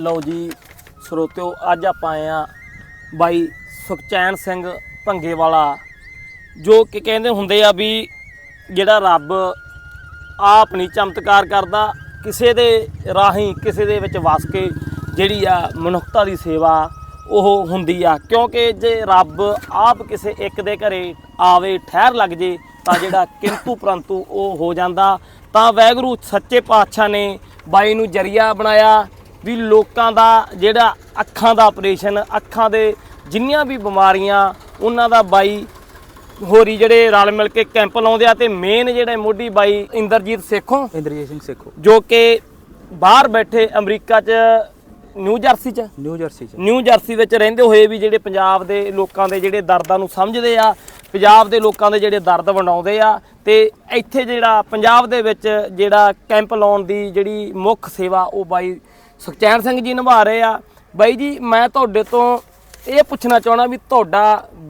ਲਓ ਜੀ, ਸਰੋਤਿਓ, ਅੱਜ ਆਪਾਂ ਆਏ ਆ ਬਾਈ ਸੁਖਚੈਨ ਸਿੰਘ ਭੰਗੇ ਵਾਲਾ ਜੋ ਕਿ ਕਹਿੰਦੇ ਹੁੰਦੇ ਆ ਵੀ ਜਿਹੜਾ ਰੱਬ ਆਪ ਨਹੀਂ ਚਮਤਕਾਰ ਕਰਦਾ, ਕਿਸੇ ਦੇ ਰਾਹੀਂ ਕਿਸੇ ਦੇ ਵਿੱਚ ਵਸ ਕੇ ਜਿਹੜੀ ਆ ਮਨੁੱਖਤਾ ਦੀ ਸੇਵਾ ਉਹ ਹੁੰਦੀ ਆ। ਕਿਉਂਕਿ ਜੇ ਰੱਬ ਆਪ ਕਿਸੇ ਇੱਕ ਦੇ ਘਰੇ ਆਵੇ, ਠਹਿਰ ਲੱਗ ਜੇ, ਤਾਂ ਜਿਹੜਾ ਕਿੰਤੂ ਪਰੰਤੂ ਉਹ ਹੋ ਜਾਂਦਾ। ਤਾਂ ਵੈਗਰੂ ਸੱਚੇ ਪਾਤਸ਼ਾਹ ਨੇ ਬਾਈ ਨੂੰ ਜਰੀਆ ਬਣਾਇਆ ਵੀ ਲੋਕਾਂ ਦਾ ਜਿਹੜਾ ਅੱਖਾਂ ਦਾ ਆਪਰੇਸ਼ਨ ਅੱਖਾਂ ਦੇ ਜਿੰਨੀਆਂ ਵੀ ਬਿਮਾਰੀਆਂ ਉਹਨਾਂ ਦਾ ਬਾਈ ਹੋਰੀ ਜਿਹੜੇ ਰਲ ਮਿਲ ਕੇ ਕੈਂਪ ਲਾਉਂਦੇ ਆ ਤੇ ਮੇਨ ਜਿਹੜੇ ਮੋਢੀ ਬਾਈ ਇੰਦਰਜੀਤ ਸੇਖੋਂ ਇੰਦਰਜੀਤ ਸਿੰਘ ਸੇਖੋ। ਜੋ ਕਿ ਬਾਹਰ ਬੈਠੇ ਅਮਰੀਕਾ 'ਚ ਨਿਊ ਜਰਸੀ 'ਚ। ਨਿਊ ਜਰਸੀ ਚ। ਨਿਊ ਜਰਸੀ ਵਿੱਚ ਰਹਿੰਦੇ ਹੋਏ ਵੀ ਜਿਹੜੇ ਪੰਜਾਬ ਦੇ ਲੋਕਾਂ ਦੇ ਜਿਹੜੇ ਦਰਦਾਂ ਨੂੰ ਸਮਝਦੇ ਆ ਪੰਜਾਬ ਦੇ ਲੋਕਾਂ ਦੇ ਜਿਹੜੇ ਦਰਦ ਵੰਡਾਉਂਦੇ ਆ ਤੇ ਇੱਥੇ ਜਿਹੜਾ ਪੰਜਾਬ ਦੇ ਵਿੱਚ ਜਿਹੜਾ ਕੈਂਪ ਲਾਉਣ ਦੀ ਜਿਹੜੀ ਮੁੱਖ ਸੇਵਾ ਉਹ ਬਾਈ ਸੁਖਚੈਨ ਸਿੰਘ ਜੀ ਨਿਭਾ ਰਹੇ ਆ। ਬਾਈ ਜੀ ਮੈਂ ਤੁਹਾਡੇ ਤੋਂ ਇਹ ਪੁੱਛਣਾ ਚਾਹਣਾ ਵੀ ਤੁਹਾਡਾ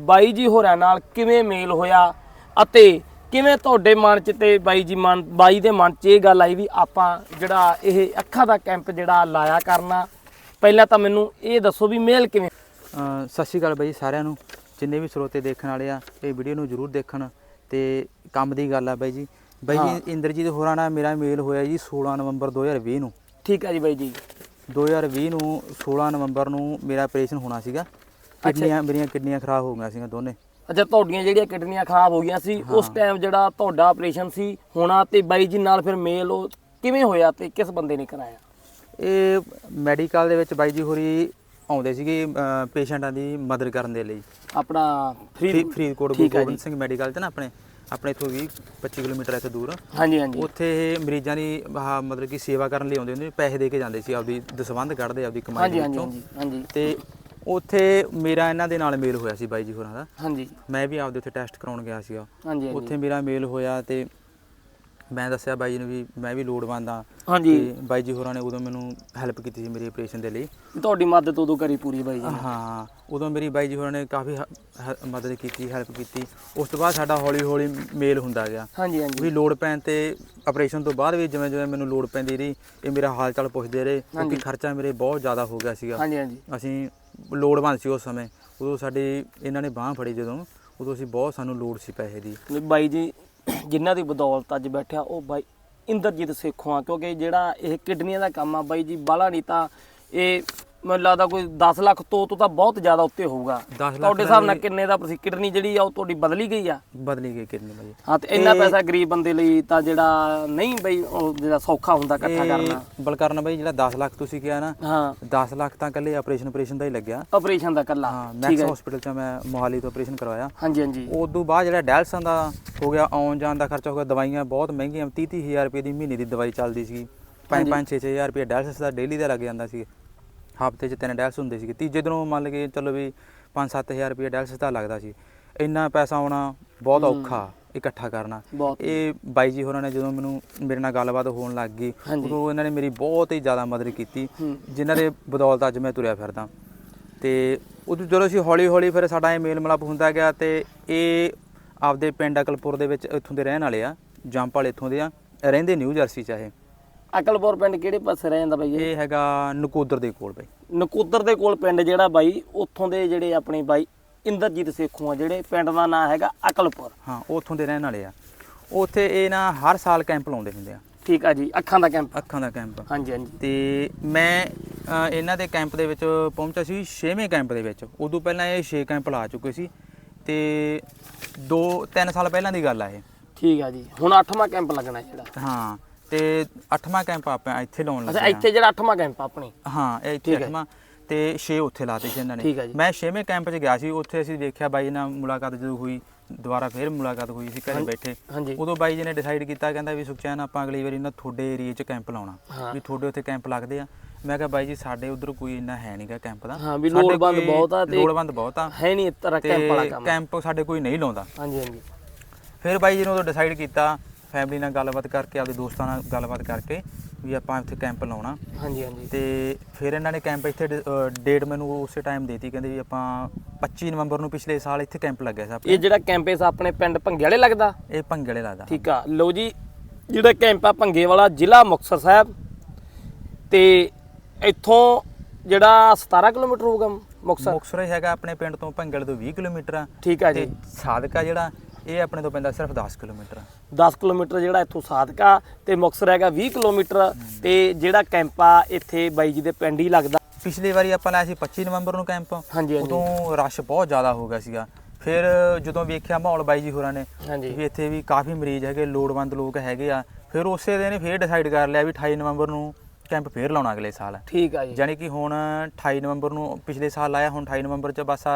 ਬਾਈ ਜੀ ਹੋਰਾਂ ਨਾਲ ਕਿਵੇਂ ਮੇਲ ਹੋਇਆ ਅਤੇ ਕਿਵੇਂ ਤੁਹਾਡੇ ਮਨ 'ਚ ਤੇ ਬਾਈ ਜੀ ਮਨ ਬਾਈ ਦੇ ਮਨ 'ਚ ਇਹ ਗੱਲ ਆਈ ਵੀ ਆਪਾਂ ਜਿਹੜਾ ਇਹ ਅੱਖਾਂ ਦਾ ਕੈਂਪ ਜਿਹੜਾ ਲਾਇਆ ਕਰਨਾ ਪਹਿਲਾਂ ਤਾਂ ਮੈਨੂੰ ਇਹ ਦੱਸੋ ਵੀ ਮੇਲ ਕਿਵੇਂ? ਸਤਿ ਸ਼੍ਰੀ ਅਕਾਲ ਬਾਈ ਜੀ ਸਾਰਿਆਂ ਨੂੰ ਜਿੰਨੇ ਵੀ ਸਰੋਤੇ ਦੇਖਣ ਵਾਲੇ ਆ ਇਹ ਵੀਡੀਓ ਨੂੰ ਜਰੂਰ ਦੇਖਣ ਤੇ ਕੰਮ ਦੀ ਗੱਲ ਆ ਬਾਈ ਜੀ। ਬਾਈ ਜੀ ਇੰਦਰਜੀਤ ਹੋਰਾਂ ਨਾਲ ਮੇਰਾ ਮੇਲ ਹੋਇਆ ਜੀ 16 ਨਵੰਬਰ 2020 ਨੂੰ। ਠੀਕ ਹੈ ਜੀ ਬਾਈ ਜੀ। 2020 ਨੂੰ 16 ਨਵੰਬਰ ਨੂੰ ਮੇਰਾ ਆਪਰੇਸ਼ਨ ਹੋਣਾ ਸੀਗਾ। ਕਿਡਨੀਆਂ ਮੇਰੀਆਂ ਕਿਡਨੀਆਂ ਖਰਾਬ ਹੋ ਗਈਆਂ ਸੀਗੀਆਂ ਦੋਨੇ। ਅੱਛਾ ਤੁਹਾਡੀਆਂ ਜਿਹੜੀਆਂ ਕਿਡਨੀਆਂ ਖਰਾਬ ਹੋ ਗਈਆਂ ਸੀ ਉਸ ਟਾਈਮ ਜਿਹੜਾ ਤੁਹਾਡਾ ਆਪਰੇਸ਼ਨ ਸੀ ਹੋਣਾ ਤੇ ਬਾਈ ਜੀ ਨਾਲ ਫਿਰ ਮੇਲ ਉਹ ਕਿਵੇਂ ਹੋਇਆ ਤੇ ਕਿਸ ਬੰਦੇ ਨੇ ਕਰਾਇਆ? ਇਹ ਮੈਡੀਕਲ ਦੇ ਵਿੱਚ ਬਾਈ ਜੀ ਹੋਰੀ ਆਉਂਦੇ ਸੀਗੇ ਪੇਸ਼ੈਂਟਾਂ ਦੀ ਮਦਦ ਕਰਨ ਦੇ ਲਈ। ਆਪਣਾ ਫਰੀ ਫਰੀ- ਫਰੀਦਕੋਟ ਗੋਬਿੰਦ ਸਿੰਘ ਮੈਡੀਕਲ ਤੇ ਨਾ ਆਪਣੇ। ਆਪਣੇ ਇਥੋਂ ਵੀ 25 ਕਿਲੋਮੀਟਰ ਇੱਥੇ ਦੂਰ। ਹਾਂਜੀ ਹਾਂਜੀ। ਉੱਥੇ ਇਹ ਮਰੀਜ਼ਾਂ ਦੀ ਆਹ ਮਤਲਬ ਕਿ ਸੇਵਾ ਕਰਨ ਲਈ ਆਉਂਦੇ ਹੁੰਦੇ ਪੈਸੇ ਦੇ ਕੇ ਜਾਂਦੇ ਸੀ ਆਪਦੀ ਦਸਵੰਧ ਕੱਢਦੇ ਆਪਦੀ ਕਮਾਈ ਹਾਂਜੀ ਦੇ ਹਾਂਜੀ ਵਿੱਚੋਂ। ਹਾਂਜੀ ਹਾਂਜੀ। ਤੇ ਉੱਥੇ ਮੇਰਾ ਇਹਨਾਂ ਦੇ ਨਾਲ ਮੇਲ ਹੋਇਆ ਸੀ ਬਾਈ ਜੀ ਹੋਰਾਂ ਦਾ। ਹਾਂਜੀ। ਮੈਂ ਵੀ ਆਪਦੇ ਉੱਥੇ ਟੈਸਟ ਕਰਾਉਣ ਗਿਆ ਸੀਗਾ। ਹਾਂਜੀ ਹਾਂਜੀ। ਉੱਥੇ ਮੇਰਾ ਮੇਲ ਹੋਇਆ ਤੇ ਮੈਂ ਦੱਸਿਆ ਬਾਈ ਜੀ ਨੂੰ ਵੀ ਮੈਂ ਵੀ ਲੋੜਵੰਦ ਆ ਹਾਂਜੀ। ਬਾਈ ਜੀ ਹੋਰਾਂ ਨੇ ਉਦੋਂ ਮੈਨੂੰ ਹੈਲਪ ਕੀਤੀ ਸੀ ਮੇਰੇ ਆਪਰੇਸ਼ਨ ਦੇ ਲਈ। ਤੁਹਾਡੀ ਮਦਦ ਉਦੋਂ ਕਰੀ ਪੂਰੀ ਬਾਈ ਜੀ। ਹਾਂ ਉਦੋਂ ਮੇਰੀ ਬਾਈ ਜੀ ਹੋਰਾਂ ਨੇ ਕਾਫੀ ਹ- ਹ- ਮਦਦ ਕੀਤੀ ਹੈਲਪ ਕੀਤੀ। ਉਸ ਤੋਂ ਬਾਅਦ ਸਾਡਾ ਹੌਲੀ ਹੌਲੀ ਮੇਲ ਹੁੰਦਾ ਗਿਆ। ਹਾਂਜੀ ਹਾਂਜੀ। ਵੀ ਲੋੜ ਪੈਣ ਤੇ ਆਪਰੇਸ਼ਨ ਤੋਂ ਬਾਅਦ ਵੀ ਜਿਵੇਂ ਜਿਵੇਂ ਮੈਨੂੰ ਲੋੜ ਪੈਂਦੀ ਰਹੀ ਇਹ ਮੇਰਾ ਹਾਲ ਚਾਲ ਪੁੱਛਦੇ ਰਹੇ ਕਿਉਂਕਿ ਖਰਚਾ ਮੇਰੇ ਬਹੁਤ ਜ਼ਿਆਦਾ ਹੋ ਗਿਆ ਸੀਗਾ। ਹਾਂਜੀ ਹਾਂਜੀ। ਅਸੀਂ ਲੋੜਵੰਦ ਸੀ ਉਸ ਸਮੇਂ। ਉਦੋਂ ਸਾਡੀ ਇਹਨਾਂ ਨੇ ਬਾਹ ਫੜੀ ਜਦੋਂ ਉਦੋਂ ਅਸੀਂ ਬਹੁਤ ਸਾਨੂੰ ਲੋੜ ਸੀ ਪੈਸੇ ਦੀ। ਵੀ ਬਾਈ ਜੀ ਜਿਨ੍ਹਾਂ ਦੀ ਬਦੌਲਤ ਅੱਜ ਬੈਠਿਆ ਉਹ ਬਾਈ ਇੰਦਰਜੀਤ ਸੇਖੋਂ ਆ, ਕਿਉਂਕਿ ਜਿਹੜਾ ਇਹ ਕਿਡਨੀਆਂ ਦਾ ਕੰਮ ਆ ਬਾਈ ਜੀ ਬਾਲਾ ਨਹੀਂ ਤਾਂ ਇਹ ਮੈਨੂੰ ਲੱਗਦਾ ਕੋਈ 10 ਲੱਖ ਤੋਂ ਤੋਂ ਤਾਂ ਬਹੁਤ ਜ਼ਿਆਦਾ ਉੱਤੇ ਹੋਊਗਾ। 10 ਲੱਖ ਤੁਹਾਡੇ ਹਿਸਾਬ ਨਾਲ ਕਿੰਨੇ ਦਾ ਕਿਡਨੀ ਜਿਹੜੀ ਆ ਉਹ ਤੁਹਾਡੀ ਬਦਲੀ ਗਈ ਆ? ਬਦਲੀ ਗਈ ਕਿੰਨੇ ਵਜੇ ਹਾਂ ਤੇ ਇੰਨਾ ਪੈਸਾ ਗਰੀਬ ਬੰਦੇ ਲਈ ਤਾਂ ਜਿਹੜਾ ਨਹੀਂ ਬਈ ਉਹ ਜਿਹੜਾ ਸੌਖਾ ਹੁੰਦਾ ਇਕੱਠਾ ਕਰਨਾ। ਬਲਕਰਨ ਬਾਈ ਜਿਹੜਾ 10 ਲੱਖ ਤੁਸੀਂ ਕਿਹਾ ਨਾ ਹਾਂ। 10 ਲੱਖ ਤਾਂ ਇਕੱਲੇ ਆਪਰੇਸ਼ਨ ਆਪਰੇਸ਼ਨ ਦਾ ਹੀ ਲੱਗਿਆ। ਆਪਰੇਸ਼ਨ ਦਾ ਕੱਲਾ ਹਾਂ ਮੈਕਸ ਹਸਪੀਟਲ ਚ ਮੈਂ ਮੋਹਾਲੀ ਤੋਂ ਆਪਰੇਸ਼ਨ ਕਰਵਾਇਆ। ਹਾਂਜੀ ਹਾਂਜੀ। ਉਸ ਤੋਂ ਬਾਅਦ ਜਿਹੜਾ ਡੈਲਸਨ ਦਾ ਹੋ ਗਿਆ ਆਉਣ ਜਾਣ ਦਾ ਖਰਚਾ ਹੋ ਗਿਆ ਦਵਾਈਆਂ ਬਹੁਤ ਮਹਿੰਗੀਆਂ 30 30 ਹਜ਼ਾਰ ਰੁਪਏ ਦੀ ਮਹੀਨੇ ਦੀ ਦਵਾਈ ਚੱਲਦੀ ਸੀ 5 5 6 ਹਜ਼ਾਰ ਰੁਪਏ ਡੈਲਸਨ ਦਾ ਡੇਲੀ ਦਾ ਲੱਗ ਜਾਂਦਾ ਸੀ। ਹਫ਼ਤੇ 'ਚ ਤਿੰਨ ਡੈਲਸ ਹੁੰਦੇ ਸੀ ਤੀਜੇ ਦਿਨੋਂ ਮੰਨ ਲਗੇ ਚਲੋ ਵੀ 5 ਹਜ਼ਾਰ ਰੁਪਏ ਡੈਲਸ ਦਾ ਲੱਗਦਾ ਸੀ। ਇੰਨਾ ਪੈਸਾ ਆਉਣਾ ਬਹੁਤ ਔਖਾ ਇਕੱਠਾ ਕਰਨਾ। ਇਹ ਬਾਈ ਜੀ ਹੋਰਾਂ ਨੇ ਜਦੋਂ ਮੈਨੂੰ ਮੇਰੇ ਨਾਲ ਗੱਲਬਾਤ ਹੋਣ ਲੱਗ ਗਈ। ਉਦੋਂ ਇਹਨਾਂ ਨੇ ਮੇਰੀ ਬਹੁਤ ਹੀ ਜ਼ਿਆਦਾ ਮਦਦ ਕੀਤੀ। ਜਿਨ੍ਹਾਂ ਦੇ ਬਦੌਲਤ ਅੱਜ ਮੈਂ ਤੁਰਿਆ ਫਿਰਦਾ। ਤੇ ਉਦੋਂ ਜਦੋਂ ਅਸੀਂ ਹੌਲੀ ਹੌਲੀ ਫਿਰ ਸਾਡਾ ਇਹ ਮੇਲ ਮਿਲਾਪ ਹੁੰਦਾ ਗਿਆ ਤੇ ਇਹ ਆਪਦੇ ਪਿੰਡ ਅਕਲਪੁਰ ਦੇ ਵਿੱਚ ਇੱਥੋਂ ਦੇ ਰਹਿਣ ਵਾਲੇ ਆ ਜੰਪ ਵਾਲੇ ਇੱਥੋਂ ਦੇ ਆ ਰਹਿੰਦੇ ਨਿਊ ਜਰਸੀ ਚ ਆ ਇਹ। ਅਕਲਪੁਰ ਪਿੰਡ ਕਿਹੜੇ ਪਾਸੇ ਰਹਿ ਜਾਂਦਾ ਬਾਈ ਇਹ? ਹੈਗਾ ਨਕੋਦਰ ਦੇ ਕੋਲ ਬਈ। ਨਕੋਦਰ ਦੇ ਕੋਲ ਪਿੰਡ ਜਿਹੜਾ ਬਾਈ ਉੱਥੋਂ ਦੇ ਜਿਹੜੇ ਆਪਣੇ ਬਾਈ ਇੰਦਰਜੀਤ ਸੇਖੋਂ ਆ ਜਿਹੜੇ ਪਿੰਡ ਦਾ ਨਾਂ ਹੈਗਾ ਅਕਲਪੁਰ। ਹਾਂ ਉੱਥੋਂ ਦੇ ਰਹਿਣ ਵਾਲੇ ਆ। ਉੱਥੇ ਇਹ ਨਾ ਹਰ ਸਾਲ ਕੈਂਪ ਲਾਉਂਦੇ ਹੁੰਦੇ ਆ। ਠੀਕ ਆ ਜੀ ਅੱਖਾਂ ਦਾ ਕੈਂਪ। ਅੱਖਾਂ ਦਾ ਕੈਂਪ। ਹਾਂਜੀ ਹਾਂਜੀ। ਤੇ ਮੈਂ ਇਹਨਾਂ ਦੇ ਕੈਂਪ ਦੇ ਵਿੱਚ ਪਹੁੰਚਿਆ ਸੀ 6ਵੇਂ ਕੈਂਪ ਦੇ ਵਿੱਚ। ਉਦੋਂ ਪਹਿਲਾਂ ਇਹ 6 ਕੈਂਪ ਲਾ ਚੁੱਕੇ ਸੀ। ਤੇ 2 3 ਸਾਲ ਪਹਿਲਾਂ ਦੀ ਗੱਲ ਆ ਇਹ। ਠੀਕ ਆ ਜੀ ਹੁਣ 8ਵਾਂ ਕੈਂਪ ਲੱਗਣਾ ਜਿਹੜਾ। ਹਾਂ ਤੇ 8ਵਾਂ ਕੈਂਪ ਆਪਾਂ ਇੱਥੇ ਲਾਉਣ ਅੱਛਾ ਲੱਗੇ ਇੱਥੇ ਜਿਹੜਾ 8ਵਾਂ ਕੈਂਪ ਆਪਣੀ। ਹਾਂ ਇਹ ਇੱਥੇ ਠੀਕ ਹੈ। 8ਵਾਂ ਤੇ 6 ਉੱਥੇ ਲਾਤੇ ਸੀ ਇਹਨਾਂ ਨੇ। ਮੈਂ 6ਵੇਂ ਕੈਂਪ 'ਚ ਗਿਆ ਸੀ ਉੱਥੇ ਅਸੀਂ ਦੇਖਿਆ ਬਾਈ ਨਾਲ ਮੁਲਾਕਾਤ ਜਦੋਂ ਹੋਈ ਦੁਬਾਰਾ ਫੇਰ ਮੁਲਾਕਾਤ ਹੋਈ ਸੀ ਘਰੇ ਬੈਠੇ। ਉਦੋਂ ਬਾਈ ਜੀ ਨੇ ਡਿਸਾਈਡ ਕੀਤਾ ਕਹਿੰਦਾ ਵੀ ਸੁਖਚੈਨ ਆਪਾਂ ਅਗਲੀ ਵਾਰੀ ਨਾ ਤੁਹਾਡੇ ਏਰੀਆ 'ਚ ਕੈਂਪ ਲਾਉਣਾ। ਵੀ ਤੁਹਾਡੇ ਉੱਥੇ ਕੈਂਪ ਲੱਗਦੇ ਆ। ਮੈਂ ਕਿਹਾ ਬਾਈ ਜੀ ਸਾਡੇ ਉਧਰ ਕੋਈ ਇੰਨਾ ਹੈ ਨਹੀਂਗਾ ਕੈਂਪ ਦਾ। ਹਾਂ, ਵੀ ਲੋੜਵੰਦ ਬਹੁਤ ਆ ਤੇ- ਲੋੜਵੰਦ ਬਹੁਤ ਆ। ਹੈ ਨਹੀਂ ਤਰ੍ਹਾਂ ਤੇ ਕੈਂਪ ਵਾਲਾ ਕੰਮ। ਕੈਂਪ ਸਾਡੇ ਕੋਈ ਨਹੀਂ ਲਾਉਂਦਾ। ਹਾਂਜੀ ਹਾਂਜੀ। ਫਿਰ ਬਾਈ ਜੀ ਨੇ ਉਦੋਂ ਡਿਸਾਈਡ ਕੀਤਾ ਫੈਮਿਲੀ ਨਾਲ ਗੱਲਬਾਤ ਕਰਕੇ ਆਪਦੇ ਦੋਸਤਾਂ ਨਾਲ ਗੱਲਬਾਤ ਕਰਕੇ ਵੀ ਆਪਾਂ ਇੱਥੇ ਕੈਂਪ ਲਾਉਣਾ। ਹਾਂਜੀ ਹਾਂਜੀ। ਤੇ ਫਿਰ ਇਹਨਾਂ ਨੇ ਕੈਂਪ ਇੱਥੇ ਡੇਟ ਮੈਨੂੰ ਉਸੇ ਟਾਈਮ ਦੇਤੀ ਕਹਿੰਦੇ ਵੀ ਆਪਾਂ 25 ਨਵੰਬਰ ਨੂੰ ਪਿਛਲੇ ਸਾਲ ਇੱਥੇ ਕੈਂਪ ਲੱਗਿਆ ਸੀ ਆਪਣੇ। ਇਹ ਜਿਹੜਾ ਕੈਂਪਸ ਆਪਣੇ ਪਿੰਡ ਭੰਗੇ ਵਾਲੇ ਲੱਗਦਾ? ਇਹ ਭੰਗਲੇ ਲੱਗਦਾ। ਠੀਕ ਆ। ਲਓ ਜੀ ਜਿਹੜਾ ਕੈਂਪ ਆ ਭੰਗੇ ਵਾਲਾ ਜ਼ਿਲ੍ਹਾ ਮੁਕਤਸਰ ਸਾਹਿਬ। ਤੇ ਇੱਥੋਂ ਜਿਹੜਾ 17 ਕਿਲੋਮੀਟਰ ਹੋਊਗਾ ਮੁਕਤਸਰ? ਮੁਕਤਸਰ ਹੈਗਾ ਆਪਣੇ ਪਿੰਡ ਤੋਂ ਭੰਗਲ ਤੋਂ 20 ਕਿਲੋਮੀਟਰ ਆ। ਠੀਕ ਤੇ ਜੀ। ਸਾਦਕਾ ਜਿਹੜਾ ਇਹ ਆਪਣੇ ਤੋਂ ਪੈਂਦਾ ਸਿਰਫ 10 ਕਿਲੋਮੀਟਰ। 10 ਕਿਲੋਮੀਟਰ ਜਿਹੜਾ ਇੱਥੋਂ ਸਾਦਕਾ ਤੇ ਮੁਕਤਸਰ ਹੈਗਾ 20 ਕਿਲੋਮੀਟਰ ਤੇ ਜਿਹੜਾ ਕੈਂਪ ਆ ਇੱਥੇ ਬਾਈ ਜੀ ਦੇ ਪਿੰਡ ਹੀ ਲੱਗਦਾ। ਪਿਛਲੀ ਵਾਰੀ ਆਪਾਂ ਲਾਇਆ ਸੀ 25 ਨਵੰਬਰ ਨੂੰ ਕੈਂਪ। ਉਦੋਂ ਰਸ਼ ਬਹੁਤ ਜ਼ਿਆਦਾ ਹੋ ਗਿਆ ਸੀਗਾ। ਫਿਰ ਜਦੋਂ ਵੇਖਿਆ ਮਾਹੌਲ ਬਾਈ ਜੀ ਹੋਰਾਂ ਨੇ ਵੀ ਇੱਥੇ ਵੀ ਕਾਫੀ ਮਰੀਜ਼ ਹੈਗੇ ਲੋੜਵੰਦ ਲੋਕ ਹੈਗੇ ਆ। ਫਿਰ ਉਸੇ ਦਿਨ ਫਿਰ ਡਿਸਾਈਡ ਕਰ ਲਿਆ ਵੀ 28 ਨਵੰਬਰ ਨੂੰ ਕੈਂਪ ਫੇਰ ਲਾਉਣਾ ਅਗਲੇ ਸਾਲ। ਠੀਕ ਆ ਜੀ। ਯਾਨੀ ਕਿ ਹੁਣ 28 ਨਵੰਬਰ ਨੂੰ ਪਿਛਲੇ ਸਾਲ ਲਾਇਆ ਹੁਣ 28 ਨਵੰਬਰ ਚ ਬਸ ਆ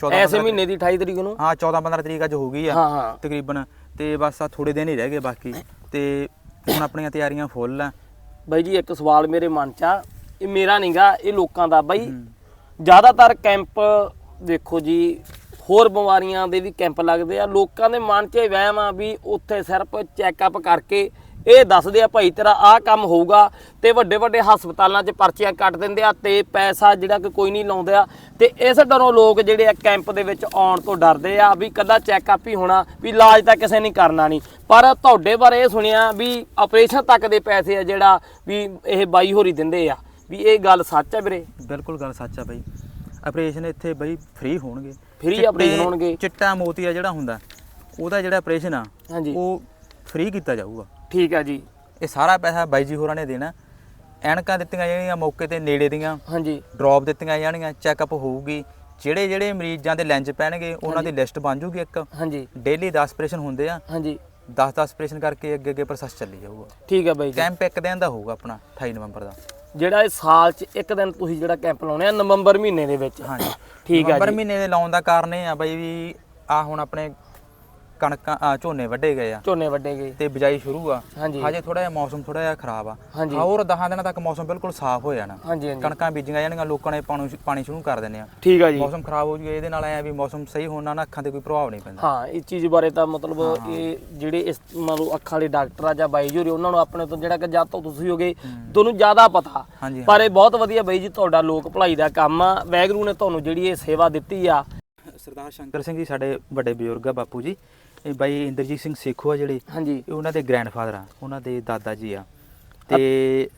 14 ਐਸੇ 15 ਮਹੀਨੇ ਦੀ 28 ਤਰੀਕ ਨੂੰ? ਹਾਂ 14 15 ਤਰੀਕ ਅੱਜ ਹੋ ਗਈ ਆ ਤਕਰੀਬਨ। ਤੇ ਬਸ ਆ ਥੋੜੇ ਦਿਨ ਹੀ ਰਹਿ ਗਏ ਬਾਕੀ। ਤੇ ਹੁਣ ਆਪਣੀਆਂ ਤਿਆਰੀਆਂ ਫੁੱਲ ਆ। ਬਾਈ ਜੀ ਇੱਕ ਸਵਾਲ ਮੇਰੇ ਮਨ 'ਚ ਆ। ਇਹ ਮੇਰਾ ਨਹੀਂਗਾ ਇਹ ਲੋਕਾਂ ਦਾ। ਬਾਈ ਜ਼ਿਆਦਾਤਰ ਕੈਂਪ ਦੇਖੋ ਜੀ ਹੋਰ ਬਿਮਾਰੀਆਂ ਦੇ ਵੀ ਕੈਂਪ ਲੱਗਦੇ ਆ। ਲੋਕਾਂ ਦੇ ਮਨ 'ਚ ਇਹ ਵਹਿਮ ਆ ਵੀ ਉੱਥੇ ਸਿਰਫ ਚੈੱਕਅਪ ਕਰਕੇ ਇਹ ਦੱਸਦੇ ਆ ਭਾਈ ਤੇਰਾ ਆਹ ਕੰਮ ਹੋਊਗਾ ਤੇ ਵੱਡੇ ਵੱਡੇ ਹਸਪਤਾਲਾਂ 'ਚ ਪਰਚੀਆਂ ਕੱਟ ਦਿੰਦੇ ਆ ਤੇ ਪੈਸਾ ਜਿਹੜਾ ਕਿ ਕੋਈ ਨਹੀਂ ਲਾਉਂਦੇ ਆ। ਤੇ ਇਸ ਡਰੋਂ ਲੋਕ ਜਿਹੜੇ ਆ ਕੈਂਪ ਦੇ ਵਿੱਚ ਆਉਣ ਤੋਂ ਡਰਦੇ ਆ ਵੀ ਕੱਲਾ ਚੈੱਕਅਪ ਹੀ ਹੋਣਾ ਵੀ ਇਲਾਜ ਤਾਂ ਕਿਸੇ ਨੇ ਕਰਨਾ ਨਹੀਂ। ਪਰ ਤੁਹਾਡੇ ਬਾਰੇ ਇਹ ਸੁਣਿਆ ਵੀ ਆਪਰੇਸ਼ਨ ਤੱਕ ਦੇ ਪੈਸੇ ਆ ਜਿਹੜਾ ਵੀ ਇਹ ਬਾਈ ਹੋਰੀ ਦਿੰਦੇ ਆ। ਵੀ ਇਹ ਗੱਲ ਸੱਚ ਹੈ ਵੀਰੇ? ਬਿਲਕੁਲ ਗੱਲ ਸੱਚ ਆ ਬਈ। ਆਪਰੇਸ਼ਨ ਇੱਥੇ ਬਈ ਫ੍ਰੀ ਹੋਣਗੇ। ਚਿੱਟੇ- operation ਹੋਣਗੇ। ਚਿੱਟਾ ਮੋਤੀਆ ਜਿਹੜਾ ਹੁੰਦਾ ਉਹਦਾ ਜਿਹੜਾ ਆਪਰੇਸ਼ਨ ਆ ਹਾਂਜੀ। ਉਹ ਫ੍ਰੀ ਕੀਤਾ ਜਾਊਗਾ। ਠੀਕ ਆ ਜੀ। ਇਹ ਸਾਰਾ ਪੈਸਾ ਬਾਈ ਜੀ ਹੋਰਾਂ ਨੇ ਦੇਣਾ। ਐਨਕਾਂ ਦਿੱਤੀਆਂ ਜਾਣਗੀਆਂ ਮੌਕੇ ਤੇ ਨੇੜੇ ਦੀਆਂ। ਹਾਂਜੀ। ਡ੍ਰੌਪ ਦਿੱਤੀਆਂ ਜਾਣਗੀਆਂ ਚੈੱਕਅਪ ਹੋਊਗੀ। ਜਿਹੜੇ ਜਿਹੜੇ ਮਰੀਜ਼ਾਂ ਦੇ ਲੈਂਜ ਪੈਣਗੇ ਉਹਨਾਂ ਦੀ ਲਿਸਟ ਬਣ ਜੂਗੀ ਇੱਕ। ਹਾਂਜੀ। ਡੇਲੀ 10 ਆਪਰੇਸ਼ਨ ਹੁੰਦੇ ਆ। ਹਾਂਜੀ। 10 10 ਆਪਰੇਸ਼ਨ ਕਰਕੇ ਅੱਗੇ ਅੱਗੇ ਪ੍ਰੋਸੈਸ ਚੱਲੀ ਜਾਊਗਾ। ਠੀਕ ਆ ਬਾਈ ਜੀ। ਕੈਂਪ ਇੱਕ ਦਿਨ ਦਾ ਹੋਊਗਾ ਆਪਣਾ 28 ਨਵੰਬਰ ਦਾ। ਜਿਹੜਾ ਇਹ ਸਾਲ 'ਚ ਇੱਕ ਦਿਨ ਤੁਸੀਂ ਜਿਹੜਾ ਕੈਂਪ ਲਾਉਣੇ ਆ ਨਵੰਬਰ ਮਹੀਨੇ ਦੇ ਵਿੱਚ। ਹਾਂਜੀ। ਠੀਕ ਆ ਨਵੰਬਰ ਜੀ ਮਹੀਨੇ ਦੇ ਲਾਉਣ ਦਾ ਕਾਰਨ ਇਹ ਆ ਬਈ ਵੀ ਆ ਹੁਣ ਆਪਣੇ ਕਣਕਾਂ ਝੋਨੇ ਵੱਢੇ ਗਏ ਆ। ਝੋਨੇ ਵੱਡੇ ਗਏ। ਤੇ ਬਿਜਾਈ ਸ਼ੁਰੂ ਆ। ਹਾਂਜੀ। ਹਜੇ ਥੋੜਾ ਜਿਹਾ ਮੌਸਮ ਥੋੜਾ ਜਿਹਾ ਖਰਾਬ ਆ। ਹਾਂਜੀ। ਹੋਰ 10 ਦਿਨਾਂ ਤੱਕ ਮੌਸਮ ਬਿਲਕੁਲ ਸਾਫ਼ ਹੋ ਜਾਣਾ। ਹਾਂਜੀ ਹਾਂਜੀ। ਕਣਕਾਂ ਬੀਜੀਆਂ ਜਾਣਗੀਆਂ ਲੋਕਾਂ ਨੇ ਪਾਣੀ ਪਾਣੀ ਸ਼ੁਰੂ ਕਰ ਦਿੰਦੇ ਆ। ਠੀਕ ਆ ਜੀ। ਮੌਸਮ ਖਰਾਬ ਹੋ ਜੂਗਾ ਇਹਦੇ ਨਾਲ ਐ ਵੀ ਮੌਸਮ ਸਹੀ ਹੋਣ ਨਾਲ ਨਾ ਅੱਖਾਂ ਤੇ ਕੋਈ ਪ੍ਰਭਾਵ ਨਹੀਂ ਪੈਂਦਾ। ਹਾਂ ਇਹ ਚੀਜ਼ ਬਾਰੇ ਤਾਂ ਮਤਲਬ ਇਹ ਜਿਹੜੇ ਇਸ ਮੰਨ ਲਓ ਅੱਖਾਂ ਵਾਲੇ ਡਾਕਟਰ ਆ ਜਾਂ ਬਾਈ ਜੀ ਹੋਰੀ ਉਹਨਾਂ ਨੂੰ ਆਪਣੇ ਤੋਂ ਜਿਹੜਾ ਕਿ ਜਦ ਤੋਂ ਤੁਸੀਂ ਹੋਗੇ ਤੁਹਾਨੂੰ ਜ਼ਿਆਦਾ ਪਤਾ। ਹਾਂਜੀ ਪਰ ਇਹ ਬਹੁਤ ਵਧੀਆ ਬਾਈ ਜੀ ਤੁਹਾਡਾ ਲੋਕ ਭਲਾਈ ਦਾ ਕੰਮ ਆ। ਵੈਗਰੂ ਨੇ ਤੁਹਾਨੂੰ ਜਿਹੜੀ ਇਹ ਸੇਵਾ ਦਿੱਤੀ ਆ। ਸਰਦਾਰ ਸ਼ੰਕਰ ਸਿੰਘ ਜੀ ਸਾਡੇ ਵੱਡੇ ਬਜ਼ੁਰਗ ਆ ਬਾਪੂ ਜੀ। ਇਹ ਬਾਈ ਇੰਦਰਜੀਤ ਸਿੰਘ ਸੇਖੋ ਆ ਜਿਹੜੇ ਹਾਂਜੀ। ਇਹ ਉਹਨਾਂ ਦੇ ਗ੍ਰੈਂਡਫਾਦਰ ਆ ਉਹਨਾਂ ਦੇ ਦਾਦਾ ਜੀ ਆ। ਤੇ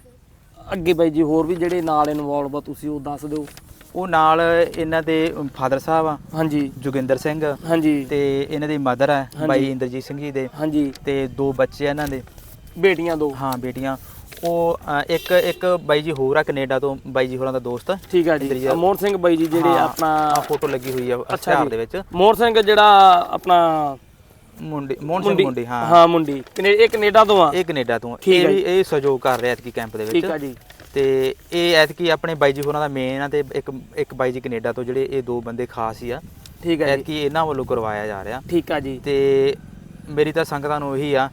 ਅੱਗੇ ਬਾਈ ਜੀ ਹੋਰ ਵੀ ਜਿਹੜੇ ਨਾਲ ਇਨਵੋਲਵ ਆ ਤੁਸੀਂ ਉਹ ਦੱਸ ਦਿਓ। ਉਹ ਨਾਲ ਇਹਨਾਂ ਦੇ ਫਾਦਰ ਸਾਹਿਬ ਆ ਹਾਂਜੀ। ਜੋਗਿੰਦਰ ਸਿੰਘ। ਹਾਂਜੀ। ਤੇ ਇਹਨਾਂ ਦੀ ਮਦਰ ਆ। ਬਾਈ ਇੰਦਰਜੀਤ ਸਿੰਘ ਜੀ ਦੇ। ਹਾਂਜੀ। ਤੇ ਦੋ ਬੱਚੇ ਆ ਇਹਨਾਂ ਦੇ। ਬੇਟੀਆਂ ਦੋ। ਹਾਂ ਬੇਟੀਆਂ। ਉਹ ਇੱਕ ਇੱਕ ਬਾਈ ਜੀ ਹੋਰ ਆ ਕੈਨੇਡਾ ਤੋਂ ਬਾਈ ਜੀ ਹੋਰਾਂ ਦਾ ਦੋਸਤ। ਠੀਕ ਆ ਜੀ। ਮੋਹਨ ਸਿੰਘ ਬਾਈ ਜੀ ਜਿਹੜੇ ਆਪਣਾ ਫੋਟੋ ਲੱਗੀ ਹੋਈ ਆ ਹਥਿਆਰ। ਦੇ ਵਿੱਚ। ਮੋਹਨ ਸਿੰਘ ਜਿਹੜਾ ਆਪਣਾ ਮੁੰਡੇ ਮੋਹਨ ਸਿੰਘ ਮੁੰਡੀ। ਹਾਂ। ਹਾਂ ਮੁੰਡੀ। ਕਨੇ ਇਹ ਕੈਨੇਡਾ ਤੋਂ ਆ? ਇਹ ਕੈਨੇਡਾ ਤੋਂ ਇਹ ਹੈ ਵੀ ਇਹ ਸਹਿਯੋਗ ਕਰ ਰਿਹਾ ਐਤਕੀ ਕੈਂਪ ਦੇ ਵਿੱਚ ਠੀਕ ਆ ਜੀ। ਤੇ ਇਹ ਐਤਕੀ ਆਪਣੇ ਬਾਈ ਜੀ ਹੋਰਾਂ ਦਾ ਮੇਨ ਆ ਤੇ ਇੱਕ ਇੱਕ ਬਾਈ ਜੀ ਕੈਨੇਡਾ ਤੋਂ ਜਿਹੜੇ ਇਹ ਦੋ ਬੰਦੇ ਖਾਸ ਹੀ ਆ। ਠੀਕ ਆ ਜੀ। ਐਤਕੀ ਇਹਨਾਂ ਵੱਲੋਂ ਕਰਵਾਇਆ ਜਾ ਰਿਹਾ। ਠੀਕ ਆ ਜੀ। ਤੇ ਮੇਰੀ ਤਾਂ ਸੰਗਤਾਂ ਨੂੰ ਇਹੀ ਆ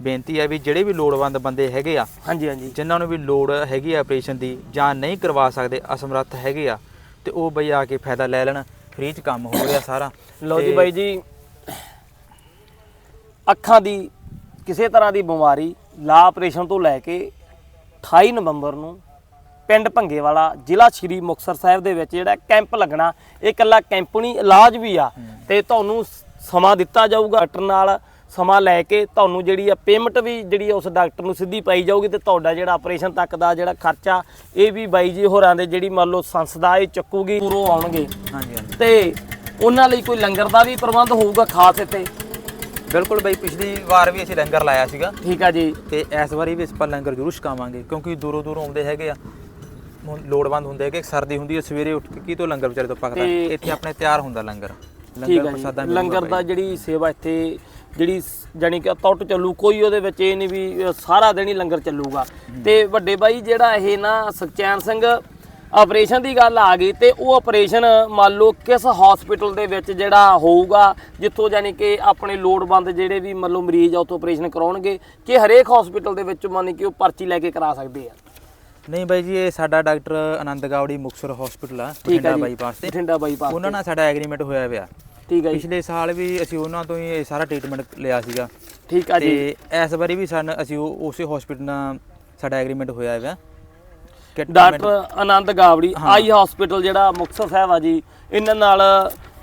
ਬੇਨਤੀ ਹੈ ਵੀ ਜਿਹੜੇ ਵੀ ਲੋੜਵੰਦ ਬੰਦੇ ਹੈਗੇ ਆ ਹਾਂਜੀ ਹਾਂਜੀ। ਜਿਨ੍ਹਾਂ ਨੂੰ ਵੀ ਲੋੜ ਹੈਗੀ ਆ ਆਪਰੇਸ਼ਨ ਦੀ ਜਾਂ ਨਹੀਂ ਕਰਵਾ ਸਕਦੇ ਅਸਮਰੱਥ ਹੈਗੇ ਆ ਤੇ ਉਹ ਬਈ ਆ ਕੇ ਫਾਇਦਾ ਲੈ ਲੈਣ। ਫ੍ਰੀ ਚ ਕੰਮ ਹੋ ਰਿਹਾ ਸਾਰਾ। ਲਓ ਜੀ ਬਾਈ ਜੀ ਅੱਖਾਂ ਦੀ ਕਿਸੇ ਤਰ੍ਹਾਂ ਦੀ ਬਿਮਾਰੀ ਲਾ ਆਪਰੇਸ਼ਨ ਤੋਂ ਲੈ ਕੇ 28 ਨਵੰਬਰ ਨੂੰ ਪਿੰਡ ਭੰਗੇਵਾਲਾ ਜ਼ਿਲ੍ਹਾ ਸ਼੍ਰੀ ਮੁਕਤਸਰ ਸਾਹਿਬ ਦੇ ਵਿੱਚ ਜਿਹੜਾ ਕੈਂਪ ਲੱਗਣਾ ਇਹ ਇਕੱਲਾ ਕੈਂਪ ਨਹੀਂ ਇਲਾਜ ਵੀ ਆ। ਤੇ ਤੁਹਾਨੂੰ ਸਮਾਂ ਦਿੱਤਾ ਜਾਊਗਾ ਡਾਕਟਰ ਨਾਲ ਸਮਾਂ ਲੈ ਕੇ ਤੁਹਾਨੂੰ ਜਿਹੜੀ ਆ ਪੇਮੈਂਟ ਵੀ ਜਿਹੜੀ ਉਸ ਡਾਕਟਰ ਨੂੰ ਸਿੱਧੀ ਪਾਈ ਜਾਊਗੀ ਤੇ ਤੁਹਾਡਾ ਜਿਹੜਾ ਆਪਰੇਸ਼ਨ ਤੱਕ ਦਾ ਜਿਹੜਾ ਖਰਚਾ ਇਹ ਵੀ ਬਾਈ ਜੀ ਹੋਰਾਂ ਦੇ ਜਿਹੜੀ ਮੰਨ ਲਓ ਸੰਸਥਾ ਇਹ ਚੱਕੂਗੀ ਪੂਰੋਂ ਆਉਣਗੇ। ਹਾਂਜੀ ਹਾਂਜੀ। ਤੇ ਉਹਨਾਂ ਲਈ ਕੋਈ ਲੰਗਰ ਦਾ ਵੀ ਪ੍ਰਬੰਧ ਹੋਊਗਾ ਖਾਸ ਇੱਥੇ? ਬਿਲਕੁਲ ਬਈ ਪਿਛਲੀ ਵਾਰ ਵੀ ਅਸੀਂ ਲੰਗਰ ਲਾਇਆ ਸੀਗਾ। ਠੀਕ ਆ ਜੀ। ਤੇ ਇਸ ਵਾਰੀ ਵੀ ਆਪਾਂ ਲੰਗਰ ਜ਼ਰੂਰ ਛਕਾਵਾਂਗੇ ਕਿਉਂਕਿ ਦੂਰੋਂ ਦੂਰੋਂ ਆਉਂਦੇ ਹੈਗੇ ਆ। ਹੁਣ ਲੋੜਵੰਦ ਹੁੰਦੇ ਹੈਗੇ ਸਰਦੀ ਹੁੰਦੀ ਹੈ ਸਵੇਰੇ ਉੱਠ ਕੇ ਕੀ ਤੋਂ ਲੰਗਰ ਵਿਚਾਰੇ ਤੋਂ ਪੱਕਦਾ? ਤੇ- ਇੱਥੇ ਆਪਣੇ ਤਿਆਰ ਹੁੰਦਾ ਲੰਗਰ। ਠੀਕ ਆ ਪ੍ਰਸ਼ਾਦਾ ਜੀ ਮਿਲੂਗਾ ਲੰਗਰ ਬਾਈ। ਦਾ ਜਿਹੜੀ ਸੇਵਾ ਇੱਥੇ ਜਿਹੜੀ ਜਾਨੀ ਕਿ ਟੁੱਟ ਚੱਲੂ ਕੋਈ ਉਹਦੇ ਵਿੱਚ ਇਹ ਨਹੀਂ ਵੀ ਅ, ਸਾਰਾ ਦਿਨ ਹੀ ਲੰਗਰ ਚੱਲੂਗਾ। ਤੇ ਵੱਡੇ ਬਾਈ ਜਿਹੜਾ ਇਹ ਨਾ ਸੁਖਚੈਨ ਸਿੰਘ ਆਪਰੇਸ਼ਨ ਦੀ ਗੱਲ ਆ ਗਈ ਤੇ ਉਹ ਆਪਰੇਸ਼ਨ ਮੰਨ ਲਓ ਕਿਸ ਹਸਪੀਟਲ ਦੇ ਵਿੱਚ ਜਿਹੜਾ ਹੋਊਗਾ ਜਿੱਥੋਂ ਜਾਨੀ ਕਿ ਆਪਣੇ ਲੋੜਵੰਦ ਜਿਹੜੇ ਵੀ ਮੰਨ ਲਓ ਮਰੀਜ਼ ਆ ਉੱਥੋਂ ਆਪਰੇਸ਼ਨ ਕਰਾਉਣਗੇ ਕਿ ਹਰੇਕ ਹਸਪੀਟਲ ਦੇ ਵਿੱਚ ਮੰਨ ਕਿ ਉਹ ਪਰਚੀ ਲੈ ਕੇ ਕਰਾ ਸਕਦੇ ਆ? ਨਹੀਂ ਬਾਈ ਜੀ ਇਹ ਸਾਡਾ ਡਾਕਟਰ ਆਨੰਦ ਗਾਵੜੀ ਮੁਕਸਰ ਹਸਪੀਟਲ ਆ ਬਠਿੰਡਾ ਬਾਈਪਾਸ ਤੇ। ਬਠਿੰਡਾ ਬਾਈਪਾਸ ਉਹਨਾਂ ਨਾਲ ਸਾਡਾ ਐਗਰੀਮੈਂਟ ਹੋਇਆ ਪਿਆ। ਠੀਕ ਆ ਜੀ। ਪਿਛਲੇ ਸਾਲ ਵੀ ਅਸੀਂ ਉਹਨਾਂ ਤੋਂ ਹੀ ਇਹ ਸਾਰਾ ਟ੍ਰੀਟਮੈਂਟ ਲਿਆ ਸੀਗਾ। ਠੀਕ ਆ ਜੀ। ਤੇ ਇਸ ਵਾਰੀ ਵੀ ਸਾਨੂੰ ਅਸੀਂ ਉਸੇ ਹਸਪੀਟਲ ਨਾਲ ਸਾਡਾ ਐਗਰੀਮੈਂਟ ਹੋਇਆ ਹੋਇਆ ਕਿ doctor Anand Gawdi eye hospital ਜਿਹੜਾ ਮੁਕਤਸਰ ਸਾਹਿਬ ਆ ਜੀ ਇਹਨਾਂ ਨਾਲ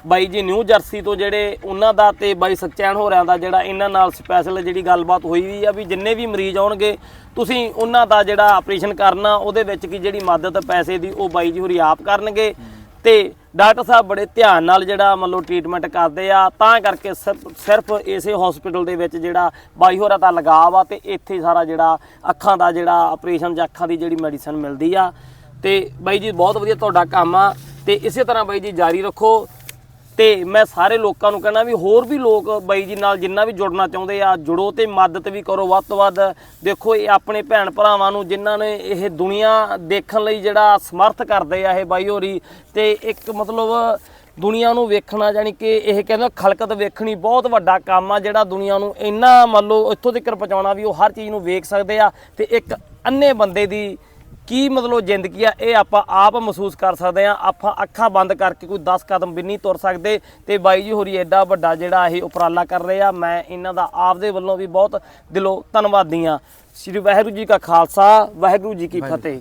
ਬਾਈ ਜੀ ਨਿਊ ਜਰਸੀ ਤੋਂ ਜਿਹੜੇ ਉਹਨਾਂ ਦਾ ਤੇ ਬਾਈ ਸਚੈਨ ਹੋਰਿਆਂ ਦਾ ਜਿਹੜਾ ਇਹਨਾਂ ਨਾਲ ਸਪੈਸ਼ਲ ਜਿਹੜੀ ਗੱਲਬਾਤ ਹੋਈ ਵੀ ਆ ਵੀ ਜਿੰਨੇ ਵੀ ਮਰੀਜ਼ ਆਉਣਗੇ ਤੁਸੀਂ ਉਹਨਾਂ ਦਾ ਜਿਹੜਾ ਆਪਰੇਸ਼ਨ ਕਰਨਾ ਉਹਦੇ ਵਿੱਚ ਕੀ ਜਿਹੜੀ ਮਦਦ ਪੈਸੇ ਦੀ ਉਹ ਬਾਈ ਜੀ ਹੋਰੀ ਆਪ ਕਰਨਗੇ। ਤੇ ਡਾਕਟਰ ਸਾਹਿਬ ਬੜੇ ਧਿਆਨ ਨਾਲ ਜਿਹੜਾ ਮੰਨ ਲਓ ਟ੍ਰੀਟਮੈਂਟ ਕਰਦੇ ਆ, ਤਾਂ ਕਰਕੇ ਸਿਰਫ ਸਿਰਫ ਇਸੇ ਹਸਪੀਟਲ ਦੇ ਵਿੱਚ ਜਿਹੜਾ ਬਾਈ ਹੋਰਾਂ ਦਾ ਲਗਾਵ ਆ ਤੇ ਇੱਥੇ ਸਾਰਾ ਜਿਹੜਾ ਅੱਖਾਂ ਦਾ ਜਿਹੜਾ ਆਪਰੇਸ਼ਨ ਜਾਂ ਅੱਖਾਂ ਦੀ ਜਿਹੜੀ ਮੈਡੀਸਨ ਮਿਲਦੀ ਆ। ਤੇ ਬਾਈ ਜੀ ਬਹੁਤ ਵਧੀਆ ਤੁਹਾਡਾ ਕੰਮ ਆ ਤੇ ਇਸੇ ਤਰ੍ਹਾਂ ਬਾਈ ਜੀ ਜਾਰੀ ਰੱਖੋ। ਤੇ ਮੈਂ ਸਾਰੇ ਲੋਕਾਂ ਨੂੰ ਕਹਿਣਾ ਵੀ ਹੋਰ ਵੀ ਲੋਕ ਬਾਈ ਜੀ ਨਾਲ ਜਿੰਨਾ ਵੀ ਜੁੜਨਾ ਚਾਹੁੰਦੇ ਆ, ਜੁੜੋ ਤੇ ਮਦਦ ਵੀ ਕਰੋ ਵੱਧ ਤੋਂ ਵੱਧ। ਦੇਖੋ ਇਹ ਆਪਣੇ ਭੈਣ ਭਰਾਵਾਂ ਨੂੰ ਜਿਨ੍ਹਾਂ ਨੇ ਇਹ ਦੁਨੀਆ ਦੇਖਣ ਲਈ ਜਿਹੜਾ ਸਮਰਥ ਕਰਦੇ ਆ ਇਹ ਬਾਈ ਹੋਰੀ, ਤੇ ਇੱਕ ਮਤਲਬ ਦੁਨੀਆ ਨੂੰ ਵੇਖਣਾ ਜਾਨੀ ਕਿ ਇਹ ਕਹਿੰਦਾ ਖਲਕਤ ਵੇਖਣੀ ਬਹੁਤ ਵੱਡਾ ਕੰਮ ਆ ਜਿਹੜਾ ਦੁਨੀਆ ਨੂੰ ਇੰਨਾ ਮੰਨ ਲਓ ਇੱਥੋਂ ਤੱਕ ਪਹੁੰਚਾਉਣਾ ਵੀ ਉਹ ਹਰ ਚੀਜ਼ ਨੂੰ ਵੇਖ ਸਕਦੇ ਆ, ਤੇ ਇੱਕ ਅੰਨੇ ਬੰਦੇ ਦੀ ਕੀ ਮਤਲਬ ਜ਼ਿੰਦਗੀ ਆ? ਇਹ ਆਪਾਂ ਆਪ ਮਹਿਸੂਸ ਕਰ ਸਕਦੇ ਆ। ਆਪਾਂ ਅੱਖਾਂ ਬੰਦ ਕਰਕੇ ਕੋਈ 10 ਕਦਮ ਵੀ ਨਹੀਂ ਤੁਰ ਸਕਦੇ। ਤੇ ਬਾਈ ਜੀ ਹੋਰੀ ਐਡਾ ਵੱਡਾ ਜਿਹੜਾ ਇਹ ਉਪਰਾਲਾ ਕਰ ਰਹੇ ਆ ਮੈਂ ਇਹਨਾਂ ਦਾ ਆਪਦੇ ਵੱਲੋਂ ਵੀ ਬਹੁਤ ਦਿਲੋਂ ਧੰਨਵਾਦੀ ਆ। ਸ੍ਰੀ ਵਾਹਿਗੁਰੂ ਜੀ ਕਾ ਖਾਲਸਾ ਵਾਹਿਗੁਰੂ ਜੀ ਕੀ ਫਤਿਹ।